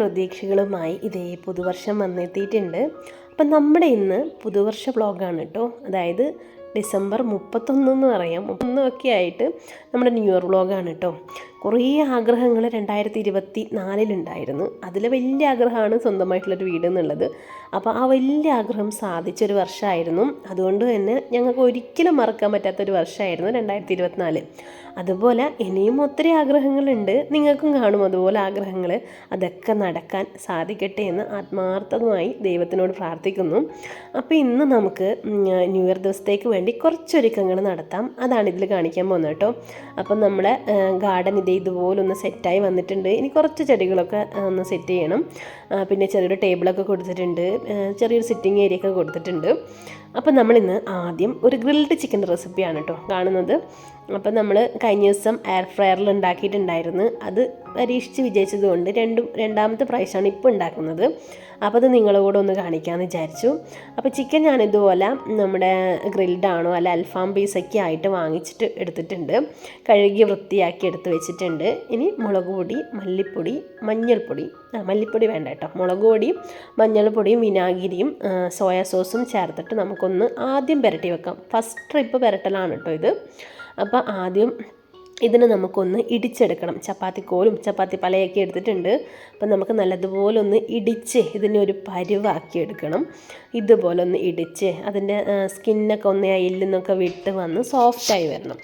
പ്രതീക്ഷകളുമായി ഇതേ പുതുവർഷം വന്നെത്തിയിട്ടുണ്ട്. അപ്പം നമ്മുടെ ഇന്ന് പുതുവർഷ ബ്ലോഗാണ് കേട്ടോ അതായത് ഡിസംബർ മുപ്പത്തൊന്ന് എന്ന് പറയാം. മുപ്പത്തൊന്നൊക്കെ ആയിട്ട് നമ്മുടെ ന്യൂ ഇയർ ബ്ലോഗാണ് കേട്ടോ കുറേ ആഗ്രഹങ്ങൾ രണ്ടായിരത്തി ഇരുപത്തി നാലിലുണ്ടായിരുന്നു അതിൽ വലിയ ആഗ്രഹമാണ് സ്വന്തമായിട്ടുള്ളൊരു വീട് എന്നുള്ളത്. അപ്പോൾ ആ വലിയ ആഗ്രഹം സാധിച്ചൊരു വർഷമായിരുന്നു അതുകൊണ്ട് തന്നെ ഞങ്ങൾക്ക് ഒരിക്കലും മറക്കാൻ പറ്റാത്തൊരു വർഷമായിരുന്നു രണ്ടായിരത്തി ഇരുപത്തിനാല് അതുപോലെ ഇനിയും ഒത്തിരി ആഗ്രഹങ്ങളുണ്ട്. നിങ്ങൾക്കും കാണും അതുപോലെ ആഗ്രഹങ്ങൾ അതൊക്കെ നടക്കാൻ സാധിക്കട്ടെ എന്ന് ആത്മാർത്ഥമായി ദൈവത്തിനോട് പ്രാർത്ഥിക്കുന്നു. അപ്പോൾ ഇന്ന് നമുക്ക് ന്യൂ ഇയർ ദിവസത്തേക്ക് വേണ്ടി കുറച്ചൊരുക്കങ്ങൾ നടത്താം. അതാണ് ഇതിൽ കാണിക്കാൻ പോകുന്നത് കേട്ടോ. അപ്പം നമ്മുടെ ഗാർഡൻ ഇതേ ഇതുപോലെ ഒന്ന് സെറ്റായി വന്നിട്ടുണ്ട്. ഇനി കുറച്ച് ചെടികളൊക്കെ ഒന്ന് സെറ്റ് ചെയ്യണം. പിന്നെ ചെറിയൊരു ടേബിളൊക്കെ കൊടുത്തിട്ടുണ്ട്. ചെറിയൊരു സിറ്റിംഗ് ഏരിയ ഒക്കെ കൊടുത്തിട്ടുണ്ട്. അപ്പം നമ്മളിന്ന് ആദ്യം ഒരു ഗ്രിൽഡ് ചിക്കൻ റെസിപ്പിയാണ് കേട്ടോ കാണുന്നത്. അപ്പം നമ്മൾ കഴിഞ്ഞ ദിവസം എയർ ഫ്രയറിൽ ഉണ്ടാക്കിയിട്ടുണ്ടായിരുന്നു. അത് പരീക്ഷിച്ച് വിജയിച്ചതുകൊണ്ട് രണ്ടും രണ്ടാമത്തെ പ്രാവശ്യമാണ് ഇപ്പോൾ ഉണ്ടാക്കുന്നത്. അപ്പോൾ അത് നിങ്ങളോട് ഒന്ന് കാണിക്കാമെന്ന് വിചാരിച്ചു. അപ്പോൾ ചിക്കൻ ഞാൻ ഇതുപോലെ നമ്മുടെ ഗ്രിൽഡാണോ അല്ല അൽഫാം പീസൊക്കെ ആയിട്ട് വാങ്ങിച്ചിട്ട് എടുത്തിട്ടുണ്ട്. കഴുകി വൃത്തിയാക്കി എടുത്ത് വെച്ചിട്ടുണ്ട്. ഇനി മുളക് പൊടി മല്ലിപ്പൊടി മഞ്ഞൾപ്പൊടി. ആ മല്ലിപ്പൊടി വേണ്ട കേട്ടോ. മുളക് പൊടിയും മഞ്ഞൾപ്പൊടിയും വിനാഗിരിയും സോയാ സോസും ചേർത്തിട്ട് നമുക്കൊന്ന് ആദ്യം പുരട്ടി വെക്കാം. ഫസ്റ്റ് ട്രിപ്പ് പുരട്ടലാണ് കേട്ടോ ഇത്. അപ്പോൾ ആദ്യം ഇതിനെ നമുക്കൊന്ന് ഇടിച്ചെടുക്കണം. ചപ്പാത്തി കോലും ചപ്പാത്തി പലയൊക്കെ എടുത്തിട്ടുണ്ട്. അപ്പം നമുക്ക് നല്ലതുപോലെ ഒന്ന് ഇടിച്ച് ഇതിനെ ഒരു പരുവാക്കി എടുക്കണം ഇതുപോലെ ഒന്ന് ഇടിച്ച് അതിന്റെ സ്കിന്നൊക്കെ ഒന്ന് ആ എല്ലിൽ നിന്നൊക്കെ വിട്ട് വന്ന് സോഫ്റ്റായി വരണം.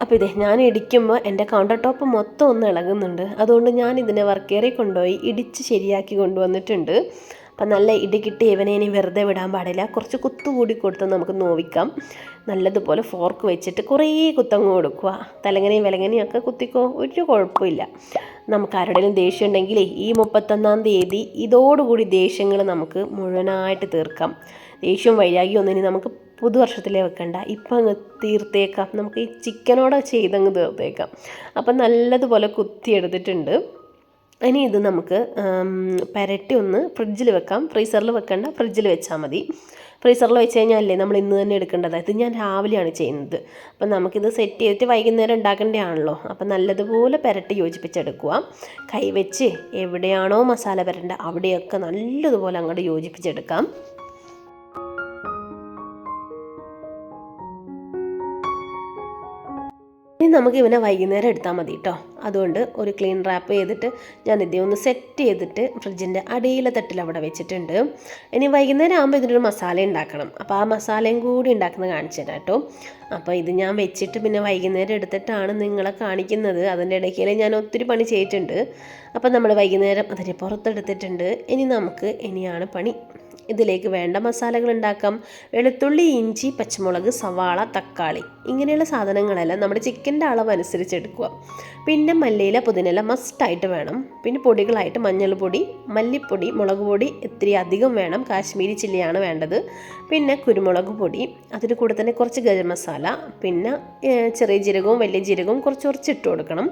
അപ്പോൾ ഇതേ ഞാൻ ഇടിക്കുമ്പോൾ എന്റെ കൗണ്ടർ ടോപ്പ് മൊത്തം ഒന്ന് ഇളകുന്നുണ്ട്. അതുകൊണ്ട് ഞാൻ ഇതിനെ വർക്കേറി കൊണ്ടുപോയി ഇടിച്ച് ശരിയാക്കി കൊണ്ടുവന്നിട്ടുണ്ട്. അപ്പം നല്ല ഇടികിട്ടി ഇവനെ ഇനി വെറുതെ വിടാൻ പാടില്ല. കുറച്ച് കുത്തു കൂടി കൊടുത്ത് നമുക്ക് നോവിക്കാം. നല്ലതുപോലെ ഫോർക്ക് വെച്ചിട്ട് കുറേ കുത്തങ്ങ് കൊടുക്കുക. തലങ്ങനെയും വിലങ്ങനെയും ഒക്കെ കുത്തിക്കോ ഒരു കുഴപ്പമില്ല. നമുക്ക് ആരുടെയും ദേഷ്യം ഉണ്ടെങ്കിൽ ഈ മുപ്പത്തൊന്നാം തീയതി ഇതോടുകൂടി ദേഷ്യങ്ങൾ നമുക്ക് മുഴുവനായിട്ട് തീർക്കാം. ദേഷ്യവും വൈരാഗ്യം ഒന്നിനി നമുക്ക് പുതുവർഷത്തിലേ വെക്കണ്ട. ഇപ്പം അങ്ങ് തീർത്തേക്കാം. നമുക്ക് ഈ ചിക്കനോടെ ചെയ്തങ്ങ് തീർത്തേക്കാം. അപ്പം നല്ലതുപോലെ കുത്തിയെടുത്തിട്ടുണ്ട്. ഇനി ഇത് നമുക്ക് പരട്ടി ഒന്ന് ഫ്രിഡ്ജിൽ വെക്കാം. ഫ്രീസറിൽ വെക്കേണ്ട ഫ്രിഡ്ജിൽ വെച്ചാൽ മതി. ഫ്രീസറിൽ വെച്ച് കഴിഞ്ഞാലേ നമ്മൾ ഇന്ന് തന്നെ എടുക്കേണ്ടത്? ഇത് ഞാൻ രാവിലെയാണ് ചെയ്യുന്നത്. അപ്പം നമുക്കിത് സെറ്റ് ചെയ്തിട്ട് വൈകുന്നേരം ഉണ്ടാക്കേണ്ടതാണല്ലോ. അപ്പം നല്ലതുപോലെ പുരട്ടി യോജിപ്പിച്ചെടുക്കുക. കൈവച്ച് എവിടെയാണോ മസാല പുരണ്ട അവിടെയൊക്കെ നല്ലതുപോലെ അങ്ങോട്ട് യോജിപ്പിച്ചെടുക്കാം. ഇനി നമുക്ക് ഇവനെ വൈകുന്നേരം എടുത്താൽ മതി കേട്ടോ അതുകൊണ്ട് ഒരു ക്ലീൻ റാപ്പ് ചെയ്തിട്ട് ഞാൻ ഇതേ ഒന്ന് സെറ്റ് ചെയ്തിട്ട് ഫ്രിഡ്ജിന്റെ അടിയിലെ തട്ടിൽ അവിടെ വെച്ചിട്ടുണ്ട്. ഇനി വൈകുന്നേരം ആകുമ്പോൾ ഇതിനൊരു മസാല ഉണ്ടാക്കണം. അപ്പോൾ ആ മസാലയും കൂടി ഉണ്ടാക്കുന്നത് കാണിച്ചു തരാം കേട്ടോ അപ്പോൾ ഇത് ഞാൻ വെച്ചിട്ട് പിന്നെ വൈകുന്നേരം എടുത്തിട്ടാണ് നിങ്ങളെ കാണിക്കുന്നത്. അതിന്റെ ഇടയ്ക്കിൽ ഞാൻ ഒത്തിരി പണി ചെയ്തിട്ടുണ്ട്. അപ്പോൾ നമ്മൾ വൈകുന്നേരം അതിനെ പുറത്തെടുത്തിട്ടുണ്ട്. ഇനി നമുക്ക് ഇനിയാണ് പണി. ഇതിലേക്ക് വേണ്ട മസാലകൾ ഉണ്ടാക്കാം. വെളുത്തുള്ളി ഇഞ്ചി പച്ചമുളക് സവാള തക്കാളി ഇങ്ങനെയുള്ള സാധനങ്ങളെല്ലാം നമ്മുടെ ചിക്കന്റെ അളവ് അനുസരിച്ച് എടുക്കുക. പിന്നെ മല്ലിയില പുതിനില മസ്റ്റായിട്ട് വേണം. പിന്നെ പൊടികളായിട്ട് മഞ്ഞൾപ്പൊടി മല്ലിപ്പൊടി മുളക് പൊടി ഇത്തിരി അധികം വേണം. കാശ്മീരി ചില്ലിയാണ് വേണ്ടത്. പിന്നെ കുരുമുളക് പൊടി അതിന് കൂടെ തന്നെ കുറച്ച് ഗരം മസാല പിന്നെ ചെറിയ ജീരകവും വലിയ ജീരകവും കുറച്ച് കുറച്ച് ഇട്ട് കൊടുക്കണം.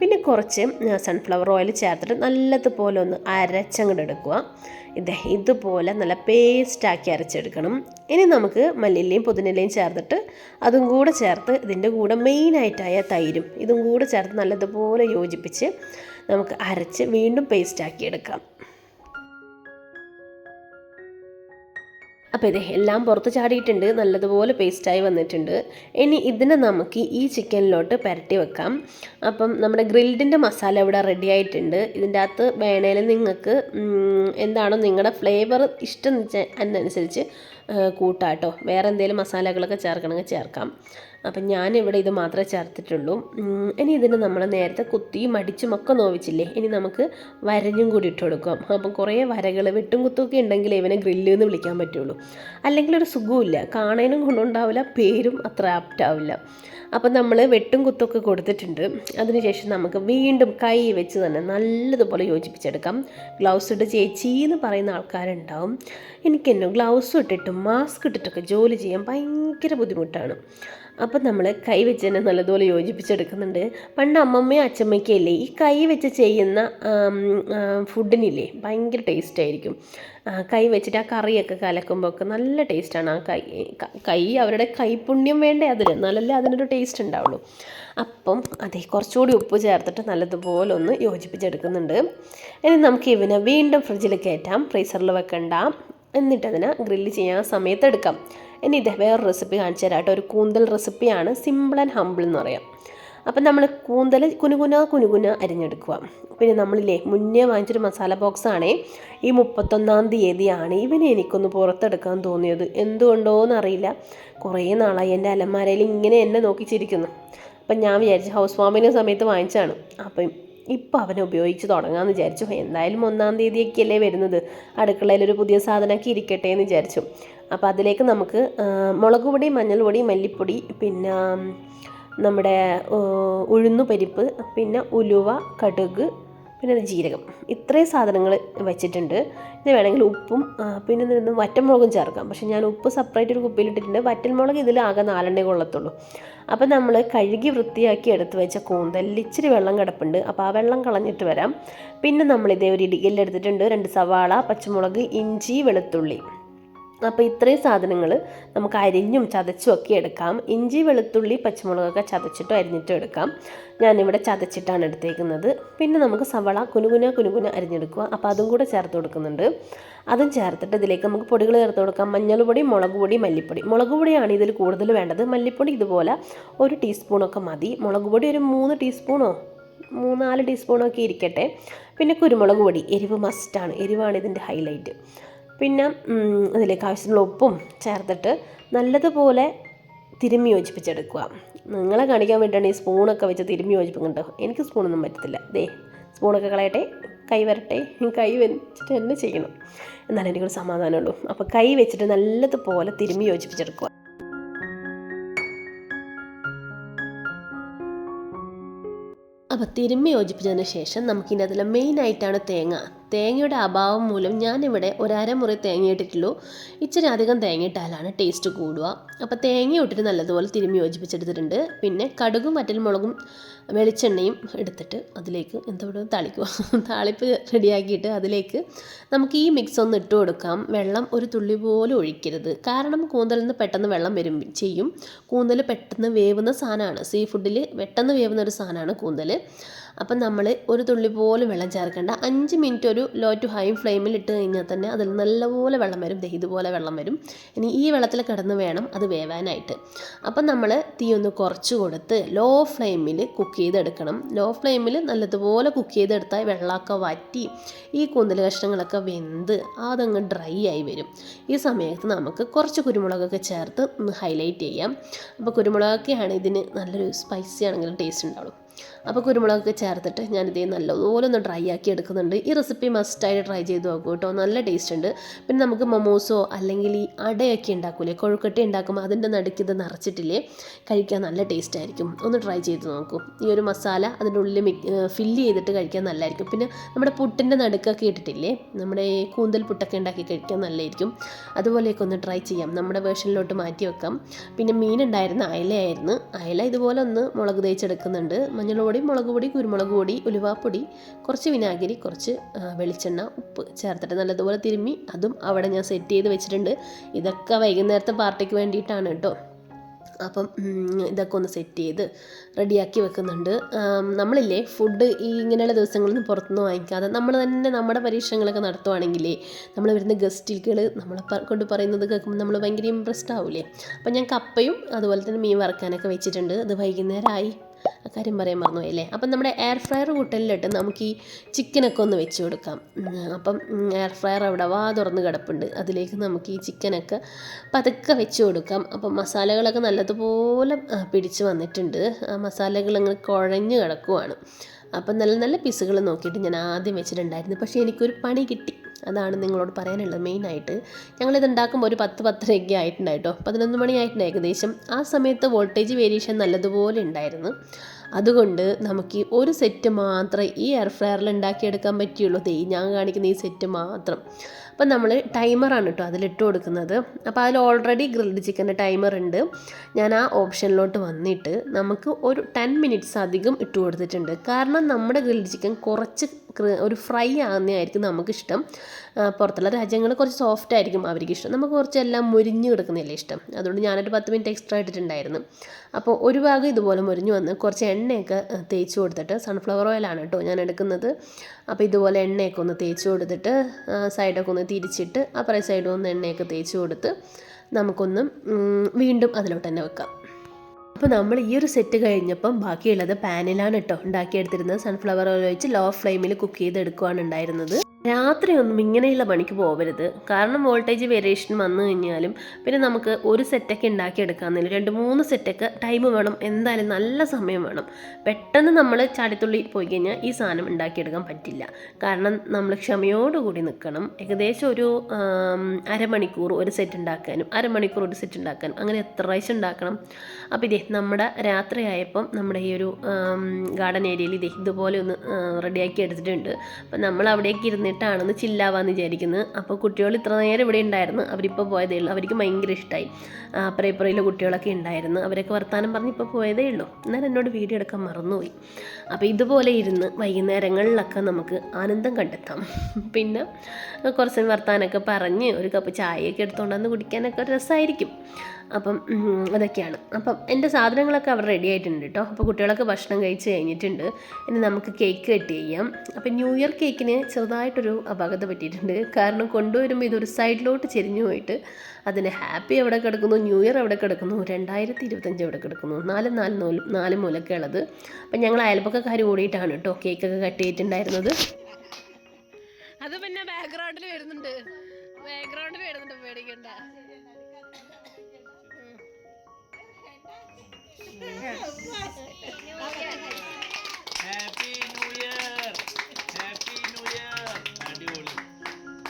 പിന്നെ കുറച്ച് സൺഫ്ലവർ ഓയിൽ ചേർത്തിട്ട് നല്ലതുപോലെ ഒന്ന് അരച്ചങ്ങോട്ട് എടുക്കുക. ഇതേ ഇതുപോലെ നല്ല പേസ്റ്റാക്കി അരച്ചെടുക്കണം. ഇനി നമുക്ക് മല്ലിയിലയും പുതിനയിലയും ചേർത്തിട്ട് അതും കൂടെ ചേർത്ത് ഇതിന്റെ കൂടെ മെയിനായിട്ടായ തൈരും ഇതും കൂടെ ചേർത്ത് നല്ലതുപോലെ യോജിപ്പിച്ച് നമുക്ക് അരച്ച് വീണ്ടും പേസ്റ്റാക്കി എടുക്കാം. അപ്പോൾ ഇത് എല്ലാം പുറത്ത് ചാടിയിട്ടുണ്ട്. നല്ലതുപോലെ പേസ്റ്റായി വന്നിട്ടുണ്ട്. ഇനി ഇതിനെ നമുക്ക് ഈ ചിക്കനിലോട്ട് പുരട്ടി വെക്കാം. അപ്പം നമ്മുടെ ഗ്രിൽഡിന്റെ മസാല ഇവിടെ റെഡി ആയിട്ടുണ്ട്. ഇതിന്റെ അകത്ത് വേണേൽ നിങ്ങൾക്ക് എന്താണോ നിങ്ങളുടെ ഫ്ലേവർ ഇഷ്ടം അതിനനുസരിച്ച് കൂട്ടാട്ടോ. വേറെ എന്തെങ്കിലും മസാലകളൊക്കെ ചേർക്കണമെങ്കിൽ ചേർക്കാം. അപ്പം ഞാനിവിടെ ഇത് മാത്രമേ ചേർത്തിട്ടുള്ളൂ. ഇനി ഇതിന് നമ്മൾ നേരത്തെ കുത്തിയും അടിച്ചും ഒക്കെ നോവിച്ചില്ലേ? ഇനി നമുക്ക് വരഞ്ഞും കൂടി ഇട്ട് കൊടുക്കാം. അപ്പം കുറേ വരകൾ വെട്ടും കുത്തുമൊക്കെ ഉണ്ടെങ്കിൽ ഇവനെ ഗ്രില്ല് എന്ന് വിളിക്കാൻ പറ്റുള്ളൂ. അല്ലെങ്കിൽ ഒരു സുഖമില്ല കാണാനും കൊണ്ടുണ്ടാവില്ല പേരും അത്ര ആപ്റ്റ് ആവില്ല. അപ്പം നമ്മൾ വെട്ടും കുത്തൊക്കെ കൊടുത്തിട്ടുണ്ട്. അതിനുശേഷം നമുക്ക് വീണ്ടും കൈ വെച്ച് തന്നെ നല്ലതുപോലെ യോജിപ്പിച്ചെടുക്കാം. ഗ്ലൗസ് ഇട്ട് ചേച്ചി എന്ന് പറയുന്ന ആൾക്കാരുണ്ടാവും. എനിക്ക് എന്നെ ഗ്ലൗസ് ഇട്ടിട്ടും മാസ്ക് ഇട്ടിട്ടൊക്കെ ജോലി ചെയ്യാൻ ഭയങ്കര ബുദ്ധിമുട്ടാണ്. അപ്പം നമ്മൾ കൈ വെച്ച് തന്നെ നല്ലതുപോലെ യോജിപ്പിച്ചെടുക്കുന്നുണ്ട്. പണ്ട് അമ്മമ്മയും അച്ഛമ്മയ്ക്കും ഈ കൈ വെച്ച് ചെയ്യുന്ന ഫുഡിനില്ലേ ഭയങ്കര ടേസ്റ്റ് ആയിരിക്കും. കൈ വെച്ചിട്ട് ആ കറിയൊക്കെ കലക്കുമ്പോൾ ഒക്കെ നല്ല ടേസ്റ്റാണ് ആ കൈ കൈ അവരുടെ കൈപുണ്യം വേണ്ടേ അതിന്? നല്ല അതിനൊരു ടേസ്റ്റ് ഉണ്ടാവുള്ളൂ. അപ്പം അതെ കുറച്ചുകൂടി ഉപ്പ് ചേർത്തിട്ട് നല്ലതുപോലെ ഒന്ന് യോജിപ്പിച്ചെടുക്കുന്നുണ്ട്. ഇനി നമുക്ക് ഇവനെ വീണ്ടും ഫ്രിഡ്ജിൽ കയറ്റാം ഫ്രീസറിൽ വെക്കണ്ട. എന്നിട്ടതിനെ ഗ്രില്ല് ചെയ്യാൻ സമയത്ത് എടുക്കാം. ഇനി ഇതേ വേറൊരു റെസിപ്പി കാണിച്ചു തരാം കേട്ടോ ഒരു കൂന്തൽ റെസിപ്പിയാണ് സിമ്പിൾ ആൻഡ് ഹമ്പിൾ എന്ന് പറയാം. അപ്പം നമ്മൾ കൂന്തൽ കുനുകുന കുനുകുന അരിഞ്ഞെടുക്കുക. പിന്നെ നമ്മളില്ലേ മുന്നേ വാങ്ങിച്ചൊരു മസാല ബോക്സ് ആണേ ഈ മുപ്പത്തൊന്നാം തീയതിയാണ് ഇവനെ എനിക്കൊന്ന് പുറത്തെടുക്കാൻ തോന്നിയത്. എന്തുകൊണ്ടോന്ന് അറിയില്ല. കുറേ നാളായി എന്റെ അലമാരയിൽ ഇങ്ങനെ എന്നെ നോക്കി ചിരിക്കുന്നു. അപ്പം ഞാൻ വിചാരിച്ചു ഹൗസ് വാമിന്റെ സമയത്ത് വാങ്ങിച്ചാണ് അപ്പം ഇപ്പം അവനെ ഉപയോഗിച്ച് തുടങ്ങാമെന്ന് വിചാരിച്ചു. എന്തായാലും ഒന്നാം തീയതിയൊക്കെയല്ലേ വരുന്നത്. അടുക്കളയിൽ ഒരു പുതിയ സാധനമൊക്കെ ഇരിക്കട്ടെ എന്ന് വിചാരിച്ചു. അപ്പോൾ അതിലേക്ക് നമുക്ക് മുളക് പൊടി മഞ്ഞൾപ്പൊടി മല്ലിപ്പൊടി പിന്നെ നമ്മുടെ ഉഴുന്നു പരിപ്പ് പിന്നെ ഉലുവ കടുക് പിന്നെ ഒരു ജീരകം. ഇത്രയും സാധനങ്ങൾ വെച്ചിട്ടുണ്ട്. ഇത് വേണമെങ്കിൽ ഉപ്പും പിന്നെ നിന്ന് വറ്റൽമുളകും ചേർക്കാം. പക്ഷേ ഞാൻ ഉപ്പ് സെപ്പറേറ്റ് ഒരു കുപ്പിയിലിട്ടിട്ടുണ്ട് വറ്റൽമുളക് ഇതിൽ ആകെ നാലെണ്ണേ കൊള്ളത്തുള്ളൂ. അപ്പം നമ്മൾ കഴുകി വൃത്തിയാക്കി എടുത്ത് വെച്ച കൂന്തലിൽ ഇച്ചിരി വെള്ളം കിടപ്പുണ്ട്. അപ്പോൾ ആ വെള്ളം കളഞ്ഞിട്ട് വരാം. പിന്നെ നമ്മളിതേ ഒരു ഇടികല്ലെടുത്തിട്ടുണ്ട് രണ്ട് സവാള പച്ചമുളക് ഇഞ്ചി വെളുത്തുള്ളി. അപ്പോൾ ഇത്രയും സാധനങ്ങൾ നമുക്ക് അരിഞ്ഞും ചതച്ചും ഒക്കെ എടുക്കാം. ഇഞ്ചി വെളുത്തുള്ളി പച്ചമുളകൊക്കെ ചതച്ചിട്ടോ അരിഞ്ഞിട്ടോ എടുക്കാം. ഞാനിവിടെ ചതച്ചിട്ടാണ് എടുത്തേക്കുന്നത്. പിന്നെ നമുക്ക് സവള കുനുകുന കുനുകുന അരിഞ്ഞെടുക്കുക. അപ്പോൾ അതും കൂടെ ചേർത്ത് കൊടുക്കുന്നുണ്ട്. അതും ചേർത്തിട്ട് ഇതിലേക്ക് നമുക്ക് പൊടികൾ ചേർത്ത് കൊടുക്കാം. മഞ്ഞൾപ്പൊടി മുളക് പൊടി മല്ലിപ്പൊടി. മുളക് പൊടിയാണ് ഇതിൽ കൂടുതൽ വേണ്ടത്. മല്ലിപ്പൊടി ഇതുപോലെ ഒരു ടീസ്പൂണൊക്കെ മതി. മുളക് പൊടി ഒരു മൂന്ന് ടീസ്പൂണോ? മൂന്നാൽ ടീസ്പൂണൊക്കെ ഇരിക്കട്ടെ. പിന്നെ കുരുമുളക് പൊടി. എരിവ് മസ്റ്റാണ് എരിവാണ് ഇതിന്റെ ഹൈലൈറ്റ് പിന്നെ അതിലേക്ക് ആവശ്യത്തിനുള്ള ഉപ്പും ചേർത്തിട്ട് നല്ലതുപോലെ തിരുമ്മി യോജിപ്പിച്ചെടുക്കുക. നിങ്ങളെ കാണിക്കാൻ വേണ്ടിയിട്ടാണ് ഈ സ്പൂണൊക്കെ വെച്ച് തിരുമ്മി യോജിപ്പിക്കുന്നുണ്ട് എനിക്ക് സ്പൂണൊന്നും പറ്റത്തില്ല. ദേ സ്പൂണൊക്കെ കളയട്ടെ കൈ വരട്ടെ കൈ വെച്ചിട്ട് തന്നെ ചെയ്യണം. എന്നാലും എനിക്കൊരു സമാധാനമുള്ളൂ. അപ്പോൾ കൈ വെച്ചിട്ട് നല്ലതുപോലെ തിരുമ്മി യോജിപ്പിച്ചെടുക്കുക. അപ്പോൾ തിരുമ്മി യോജിപ്പിച്ചതിന് ശേഷം നമുക്കിന്റെ അതിൽ മെയിനായിട്ടാണ് തേങ്ങ. തേങ്ങയുടെ അഭാവം മൂലം ഞാനിവിടെ ഒരു മുറി തേങ്ങ ഇട്ടിട്ടുള്ളൂ. ഇച്ചിരി അധികം തേങ്ങ ഇട്ടാലാണ് ടേസ്റ്റ് കൂടുക. അപ്പോൾ തേങ്ങ ഇട്ടിട്ട് നല്ലതുപോലെ തിരുമ്മി യോജിപ്പിച്ചെടുത്തിട്ടുണ്ട്. പിന്നെ കടുകും വറ്റൽമുളകും വെളിച്ചെണ്ണയും എടുത്തിട്ട് അതിലേക്ക് എന്താ പറയുക താളിക്കുക. താളിപ്പ് റെഡിയാക്കിയിട്ട് അതിലേക്ക് നമുക്ക് ഈ മിക്സ് ഒന്ന് ഇട്ട് കൊടുക്കാം. വെള്ളം ഒരു തുള്ളി പോലും ഒഴിക്കരുത്. കാരണം കൂന്തലിൽ നിന്ന് പെട്ടെന്ന് വെള്ളം വരും ചെയ്യും. കൂന്തൽ പെട്ടെന്ന് വേവുന്ന സാധനമാണ്. സീ ഫുഡിൽ പെട്ടെന്ന് വേവുന്ന ഒരു സാധനമാണ് കൂന്തൽ അപ്പം നമ്മൾ ഒരു തുള്ളി പോലും വെള്ളം ചേർക്കേണ്ട. അഞ്ച് മിനിറ്റ് ഒരു ലോ ടു ഹൈ ഫ്ലെയിമിൽ ഇട്ട് കഴിഞ്ഞാൽ തന്നെ അതിൽ നല്ലപോലെ വെള്ളം വരും. ദേ ഇതുപോലെ വെള്ളം വരും. ഇനി ഈ വെള്ളത്തിൽ കിടന്ന് വേണം അത് വേവാനായിട്ട്. അപ്പം നമ്മൾ തീ ഒന്ന് കുറച്ച് കൊടുത്ത് ലോ ഫ്ലെയിമിൽ കുക്ക് ചെയ്തെടുക്കണം. ലോ ഫ്ലെയിമിൽ നല്ലതുപോലെ കുക്ക് ചെയ്തെടുത്താൽ വെള്ളമൊക്കെ വറ്റി ഈ കൂന്തൽ കഷ്ണങ്ങളൊക്കെ വെന്ത് അതങ്ങ് ഡ്രൈ ആയി വരും. ഈ സമയത്ത് നമുക്ക് കുറച്ച് കുരുമുളകൊക്കെ ചേർത്ത് ഒന്ന് ഹൈലൈറ്റ് ചെയ്യാം. അപ്പോൾ കുരുമുളകൊക്കെയാണ് ഇതിന് നല്ലൊരു സ്പൈസി ആണെങ്കിലും ടേസ്റ്റ് ഉണ്ടാവുള്ളൂ. അപ്പോൾ കുരുമുളകൊക്കെ ചേർത്തിട്ട് ഞാനിത് നല്ലതുപോലെ ഒന്ന് ഡ്രൈ ആക്കി എടുക്കുന്നുണ്ട്. ഈ റെസിപ്പി മസ്റ്റായിട്ട് ട്രൈ ചെയ്ത് നോക്കൂ കേട്ടോ നല്ല ടേസ്റ്റ് ഉണ്ട്. പിന്നെ നമുക്ക് മൊമോസോ അല്ലെങ്കിൽ ഈ അടയൊക്കെ ഉണ്ടാക്കൂലേ? കൊഴുക്കട്ടി ഉണ്ടാക്കുമ്പോൾ അതിന്റെ നടുക്ക് ഇത് നിറച്ചിട്ടില്ലേ? കഴിക്കാൻ നല്ല ടേസ്റ്റ് ആയിരിക്കും. ഒന്ന് ട്രൈ ചെയ്ത് നോക്കൂ. ഈ ഒരു മസാല അതിന്റെ ഉള്ളിൽ ഫില്ല് ചെയ്തിട്ട് കഴിക്കാൻ നല്ലതായിരിക്കും പിന്നെ നമ്മുടെ പുട്ടിന്റെ നടുക്കൊക്കെ ഇട്ടിട്ടില്ലേ? നമ്മുടെ കൂന്തൽ പുട്ടൊക്കെ ഉണ്ടാക്കി കഴിക്കാൻ നല്ലതായിരിക്കും അതുപോലെയൊക്കെ ഒന്ന് ട്രൈ ചെയ്യാം. നമ്മുടെ വേർഷനിലോട്ട് മാറ്റി വെക്കാം. പിന്നെ മീൻ ഉണ്ടായിരുന്ന അയലയായിരുന്നു. അയല ഇതുപോലെ ഒന്ന് മുളക് തേച്ചെടുക്കുന്നുണ്ട്. മഞ്ഞൾ പൊടി മുളക് പൊടി കുരുമുളക് പൊടി ഉലുവാപ്പൊടി കുറച്ച് വിനാഗിരി കുറച്ച് വെളിച്ചെണ്ണ ഉപ്പ് ചേർത്തിട്ട് നല്ലതുപോലെ തിരുമ്മി അതും അവിടെ ഞാൻ സെറ്റ് ചെയ്ത് വെച്ചിട്ടുണ്ട്. ഇതൊക്കെ വൈകുന്നേരത്തെ പാർട്ടിക്ക് വേണ്ടിയിട്ടാണ് കേട്ടോ. അപ്പം ഇതൊക്കെ ഒന്ന് സെറ്റ് ചെയ്ത് റെഡിയാക്കി വെക്കുന്നുണ്ട്. നമ്മളില്ലേ ഫുഡ് ഈ ഇങ്ങനെയുള്ള ദിവസങ്ങളിൽ നിന്ന് പുറത്തുനിന്ന് വാങ്ങിക്കാതെ നമ്മൾ തന്നെ നമ്മുടെ പരീക്ഷണങ്ങളൊക്കെ നടത്തുവാണെങ്കിലേ നമ്മൾ വരുന്ന ഗസ്റ്റുകൾ നമ്മളെ കൊണ്ട് പറയുന്നത് കേൾക്കുമ്പോൾ നമ്മൾ ഭയങ്കര ഇമ്പ്രസ്ഡ് ആവില്ലേ അപ്പം ഞാൻ കപ്പയും അതുപോലെ തന്നെ മീൻ വറക്കാനൊക്കെ വെച്ചിട്ടുണ്ട്. അത് വൈകുന്നേരമായി. കാര്യം പറയാൻ മറന്നു അല്ലേ അപ്പം നമ്മുടെ എയർ ഫ്രയർ കൂട്ടലിലിട്ട് നമുക്ക് ഈ ചിക്കനൊക്കെ ഒന്ന് വെച്ച് കൊടുക്കാം. അപ്പം എയർ ഫ്രയർ അവിടെ വാ തുറന്ന് കിടപ്പുണ്ട്. അതിലേക്ക് നമുക്ക് ഈ ചിക്കനൊക്കെ പതുക്കെ വെച്ച് കൊടുക്കാം. അപ്പം മസാലകളൊക്കെ നല്ലതുപോലെ പിടിച്ച് വന്നിട്ടുണ്ട്. ആ മസാലകൾ അങ്ങനെ കുഴഞ്ഞ് കിടക്കുവാണ്. അപ്പം നല്ല നല്ല പീസുകൾ നോക്കിയിട്ട് ഞാൻ ആദ്യം വെച്ചിട്ടുണ്ടായിരുന്നു. പക്ഷേ എനിക്കൊരു പണി കിട്ടി. അതാണ് നിങ്ങളോട് പറയാനുള്ളത് മെയിനായിട്ട്. ഞങ്ങളിത് ഉണ്ടാക്കുമ്പോൾ ഒരു പത്ത് പത്തരയൊക്കെ ആയിട്ടുണ്ടായിട്ടോ പതിനൊന്ന് മണി ആയിട്ടുണ്ട് ഏകദേശം. ആ സമയത്ത് വോൾട്ടേജ് വേരിയേഷൻ നല്ലതുപോലെ ഉണ്ടായിരുന്നു. അതുകൊണ്ട് നമുക്ക് ഒരു സെറ്റ് മാത്രം ഈ എയർ ഫ്രയറിൽ ഉണ്ടാക്കിയെടുക്കാൻ പറ്റിയുള്ളൂ. ദേ ഞാൻ കാണിക്കുന്ന ഈ സെറ്റ് മാത്രം. അപ്പം നമ്മൾ ടൈമറാണ് കേട്ടോ അതിലിട്ട് കൊടുക്കുന്നത്. അപ്പോൾ അതിൽ ഓൾറെഡി ഗ്രിൽഡ് ചിക്കന്റെ ടൈമർ ഉണ്ട്. ഞാൻ ആ ഓപ്ഷനിലോട്ട് വന്നിട്ട് നമുക്ക് ഒരു ടെൻ മിനിറ്റ്സ് അധികം ഇട്ട് കൊടുത്തിട്ടുണ്ട്. കാരണം നമ്മുടെ ഗ്രിൽഡ് ചിക്കൻ കുറച്ച് ഒരു ഫ്രൈ ആകുന്നതായിരിക്കും നമുക്കിഷ്ടം. പുറത്തുള്ള രാജ്യങ്ങൾ കുറച്ച് സോഫ്റ്റ് ആയിരിക്കും അവർക്ക് ഇഷ്ടം നമുക്ക് കുറച്ചെല്ലാം മുരിഞ്ഞു മുരിഞ്ഞ് കിടക്കുന്നതല്ലേ ഇഷ്ടം. അതുകൊണ്ട് ഞാനൊരു പത്ത് മിനിറ്റ് എക്സ്ട്രാ ഇട്ടിട്ടുണ്ടായിരുന്നു. അപ്പോൾ ഒരു ഭാഗം ഇതുപോലെ മുരിഞ്ഞു വന്ന് കുറച്ച് എണ്ണയൊക്കെ തേച്ച് കൊടുത്തിട്ട് സൺഫ്ലവർ ഓയിലാണ് കേട്ടോ ഞാൻ എടുക്കുന്നത്. അപ്പോൾ ഇതുപോലെ എണ്ണയൊക്കെ ഒന്ന് തേച്ച് കൊടുത്തിട്ട് സൈഡൊക്കെ ഒന്ന് തിരിച്ചിട്ട് അപ്പുറേ സൈഡും ഒന്ന് എണ്ണയൊക്കെ തേച്ച് കൊടുത്ത് നമുക്കൊന്ന് വീണ്ടും അതിലോട്ട് തന്നെ വെക്കാം. അപ്പോൾ നമ്മൾ ഈ ഒരു സെറ്റ് കഴിഞ്ഞപ്പം ബാക്കിയുള്ളത് പാനിലാണ് കേട്ടോ ഉണ്ടാക്കിയെടുത്തിരുന്നത്. സൺഫ്ലവർ ഓയിൽ വെച്ച് ലോ ഫ്ലെയിമിൽ കുക്ക് ചെയ്തെടുക്കുകയാണ് ഉണ്ടായിരുന്നത്. രാത്രിയൊന്നും ഇങ്ങനെയുള്ള പണിക്ക് പോകരുത് കാരണം വോൾട്ടേജ് വേരിയേഷൻ വന്നു കഴിഞ്ഞാലും പിന്നെ നമുക്ക് ഒരു സെറ്റൊക്കെ ഉണ്ടാക്കിയെടുക്കാമെന്നില്ല രണ്ട് മൂന്ന് സെറ്റൊക്കെ ടൈം വേണം. എന്തായാലും നല്ല സമയം വേണം. പെട്ടെന്ന് നമ്മൾ ചാടിത്തുള്ളി പോയി കഴിഞ്ഞാൽ ഈ സാധനം ഉണ്ടാക്കിയെടുക്കാൻ പറ്റില്ല. കാരണം നമ്മൾ ക്ഷമയോടുകൂടി നിൽക്കണം ഏകദേശം ഒരു അരമണിക്കൂർ ഒരു സെറ്റ് ഉണ്ടാക്കാനും അരമണിക്കൂർ ഒരു സെറ്റ് ഉണ്ടാക്കാനും അങ്ങനെ എത്ര പ്രാവശ്യം ഉണ്ടാക്കണം. അപ്പോൾ ഇതേ നമ്മുടെ രാത്രിയായപ്പം നമ്മുടെ ഈ ഒരു ഗാർഡൻ ഏരിയയിൽ ഇതേ ഇതുപോലെ ഒന്ന് റെഡിയാക്കി എടുത്തിട്ടുണ്ട്. അപ്പം നമ്മൾ അവിടേക്ക് ഇരുന്നിട്ടാണെന്ന് ചില്ലാവാന്ന് വിചാരിക്കുന്നത് അപ്പോൾ കുട്ടികൾ ഇത്ര നേരം ഇവിടെ ഉണ്ടായിരുന്നു. അവരിപ്പോൾ പോയതേ ഉള്ളൂ. അവർക്ക് ഭയങ്കര ഇഷ്ടമായി അപ്പുറം ഇപ്പുറയിലെ കുട്ടികളൊക്കെ ഉണ്ടായിരുന്നു. അവരൊക്കെ വർത്താനം പറഞ്ഞ് ഇപ്പോൾ പോയതേ ഉള്ളൂ. എന്നാൽ എന്നോട് വീഡിയോ എടുക്കാൻ മറന്നുപോയി. അപ്പോൾ ഇതുപോലെ ഇരുന്ന് വൈകുന്നേരങ്ങളിലൊക്കെ നമുക്ക് ആനന്ദം കണ്ടെത്താം. പിന്നെ കുറച്ച് വർത്താനമൊക്കെ പറഞ്ഞ് ഒരു കപ്പ് ചായയൊക്കെ എടുത്തുകൊണ്ടുവന്ന് കുടിക്കാനൊക്കെ ഒരു രസമായിരിക്കും. അപ്പം അതൊക്കെയാണ്. അപ്പം എന്റെ സാധനങ്ങളൊക്കെ അവിടെ റെഡി ആയിട്ടുണ്ട് കേട്ടോ അപ്പോൾ കുട്ടികളൊക്കെ ഭക്ഷണം കഴിച്ച് കഴിഞ്ഞിട്ടുണ്ട്. ഇനി നമുക്ക് കേക്ക് കട്ട് ചെയ്യാം. അപ്പം ന്യൂ ഇയർ കേക്കിന് ചെറുതായിട്ടൊരു അപകടം പറ്റിയിട്ടുണ്ട്. കാരണം കൊണ്ടുവരുമ്പോൾ ഇതൊരു സൈഡിലോട്ട് ചെരിഞ്ഞു പോയിട്ട് അതിന് ഹാപ്പി എവിടെ കിടക്കുന്നു? ന്യൂ ഇയർ എവിടെ കിടക്കുന്നു? രണ്ടായിരത്തി ഇരുപത്തഞ്ച് എവിടെ കിടക്കുന്നു? നാല് നാല് നൂൽ നാല് മൂലൊക്കെ ഉള്ളത് അപ്പം ഞങ്ങൾ അയൽപ്പക്കാർ കൂടിയിട്ടാണ് കേട്ടോ കേക്കൊക്കെ കട്ട് ചെയ്തിട്ടുണ്ടായിരുന്നത്. അത് പിന്നെ ബാക്ക്ഗ്രൗണ്ടിൽ വരുന്നുണ്ട്. ബാക്ക്ഗ്രൗണ്ടിൽ വരുന്നുണ്ട് പേടിക്കണ്ട. Happy new year happy new year അടിപൊളി.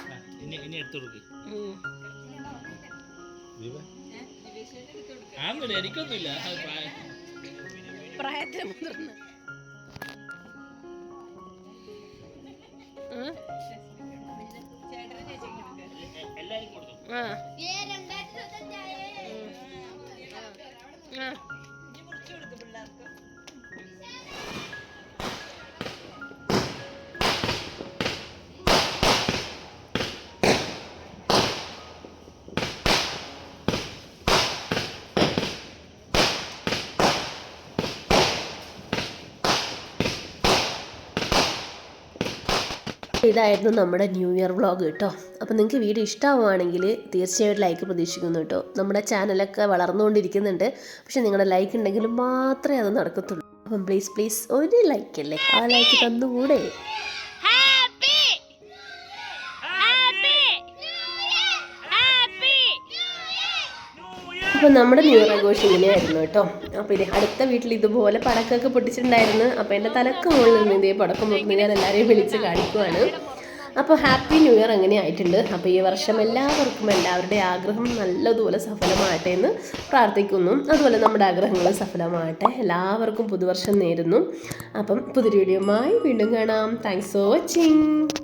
ആ, ഇനി ഇനി എടുത്തു കൊടുക്ക്. ആന്നില്ല എനിക്കൊന്നുമില്ല. അത് പ്രായ- പ്രായത്തിൽ മുതിർന്ന്. എല്ലാവർക്കും കൊടുത്തു. ആ. ആ. ഇതായിരുന്നു നമ്മുടെ ന്യൂ ഇയർ വ്ളോഗ് കേട്ടോ. അപ്പോൾ നിങ്ങൾക്ക് വീഡിയോ ഇഷ്ടമാവുകയാണെങ്കിൽ തീർച്ചയായിട്ടും ലൈക്ക് പ്രതീക്ഷിക്കുന്നു കേട്ടോ. നമ്മുടെ ചാനലൊക്കെ വളർന്നുകൊണ്ടിരിക്കുന്നുണ്ട്. പക്ഷേ നിങ്ങളുടെ ലൈക്ക് ഉണ്ടെങ്കിൽ മാത്രമേ അത് നടക്കത്തുള്ളൂ. അപ്പം പ്ലീസ് പ്ലീസ് ഒരു ലൈക്ക് അല്ലേ? ആ ലൈക്ക് തന്നുകൂടെ? അപ്പോൾ നമ്മുടെ ന്യൂ ഇങ്ങനെയായിരുന്നു കേട്ടോ. അപ്പോൾ ഇത് അടുത്ത വീട്ടിൽ ഇതുപോലെ പടക്കമൊക്കെ പൊട്ടിച്ചിട്ടുണ്ടായിരുന്നു. അപ്പോൾ എന്റെ തലക്ക് മുകളിൽ നിന്ന് ഇതേ പടക്കം പൊട്ടുന്ന ഞാൻ എല്ലാവരെയും വിളിച്ച് കാണിക്കുവാണ്. അപ്പോൾ ഹാപ്പി ന്യൂ ഇയർ അങ്ങനെ ആയിട്ടുണ്ട്. അപ്പോൾ ഈ വർഷം എല്ലാവർക്കും എല്ലാവരുടെ ആഗ്രഹം നല്ലതുപോലെ സഫലമാകട്ടെ എന്ന് പ്രാർത്ഥിക്കുന്നു. അതുപോലെ നമ്മുടെ ആഗ്രഹങ്ങൾ സഫലമാകട്ടെ. എല്ലാവർക്കും പുതുവർഷം നേരുന്നു. അപ്പം പുതിയ വീഡിയോയുമായി വീണ്ടും കാണാം. Thanks for watching